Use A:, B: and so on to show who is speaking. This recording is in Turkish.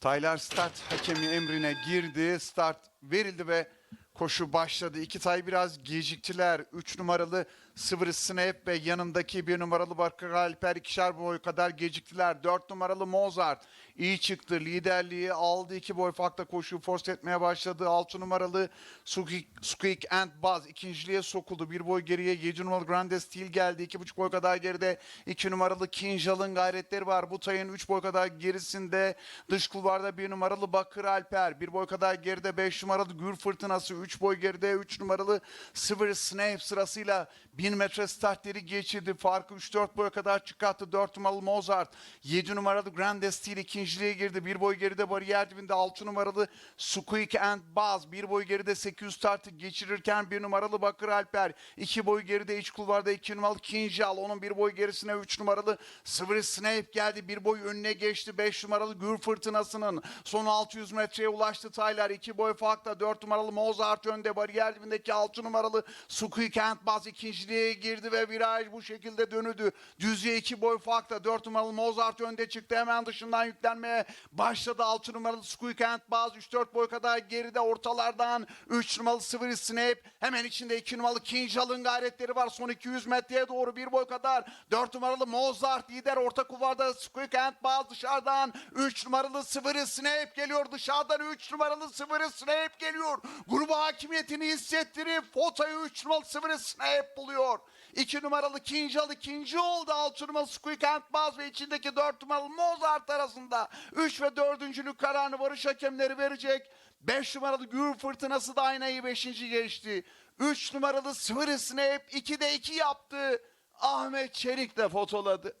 A: Taylar start hakemi emrine girdi. Start verildi ve koşu başladı. İki tay biraz geciktiler. Üç numaralı Sıvırı Snap ve yanındaki bir numaralı Bakır Alper ikişer boy kadar geciktiler. Dört numaralı Mozart iyi çıktı. Liderliği aldı. iki boy farkla koşuyu force etmeye başladı. Altı numaralı Squeak and Buzz ikinciliğe sokuldu. Bir boy geriye yedi numaralı Grande Steel geldi. İki buçuk boy kadar geride. iki numaralı Kinjal'ın gayretleri var. Bu tayın üç boy kadar gerisinde. Dış kulvarda bir numaralı Bakır Alper. Bir boy kadar geride. Beş numaralı Gür Fırtınası. Üç boy geride. Üç numaralı Sıvır Snap sırasıyla 1000 metre startleri geçirdi. Farkı 3-4 boya kadar çıkarttı. 4 numaralı Mozart. 7 numaralı Grande Steel ikinciliğe girdi. Bir boy geride bariyer dibinde 6 numaralı Squeak and Buzz. Bir boy geride 800 startı geçirirken bir numaralı Bakır Alper. 2 boy geride iç kulvarda 2 numaralı Kinjal. Onun bir boy gerisine 3 numaralı Sıvırı Snape geldi. Bir boy önüne geçti. 5 numaralı Gür Fırtınası'nın son 600 metreye ulaştı Taylar. 2 boy farkla 4 numaralı Mozart önde. Bariyer dibindeki 6 numaralı and Buzz ikinciliğe girdi ve viraj bu şekilde dönüdü. Düzye 2 boy farkla 4 numaralı Mozart önde çıktı. Hemen dışından yüklenmeye başladı. 6 numaralı and Buzz 3-4 boy kadar geride ortalardan 3 numaralı Sıvırı Snape. Hemen içinde 2 numaralı Kinjal'ın gayretleri var. Son 200 metreye doğru bir boy kadar 4 numaralı Mozart lider orta kuvarda and Buzz dışarıdan 3 numaralı Sıvırı Snape geliyor. Dışarıdan 3 numaralı Sıvırı Snape geliyor. Gruba hakimiyetini hissettirip Fota'yı 3 numaralı Sıvırı Snape buluyor. 2 numaralı Kinjal ikinci oldu. 6 numaralı Squeak and ve içindeki 4 numaralı Mozart arasında 3 ve 4. kararını varış hakemleri verecek. 5 numaralı Gür Fırtınası da aynayı 5. geçti. 3 numaralı Sıvırı Snape 2'de 2 yaptı. Ahmet Çelik de fotoladı.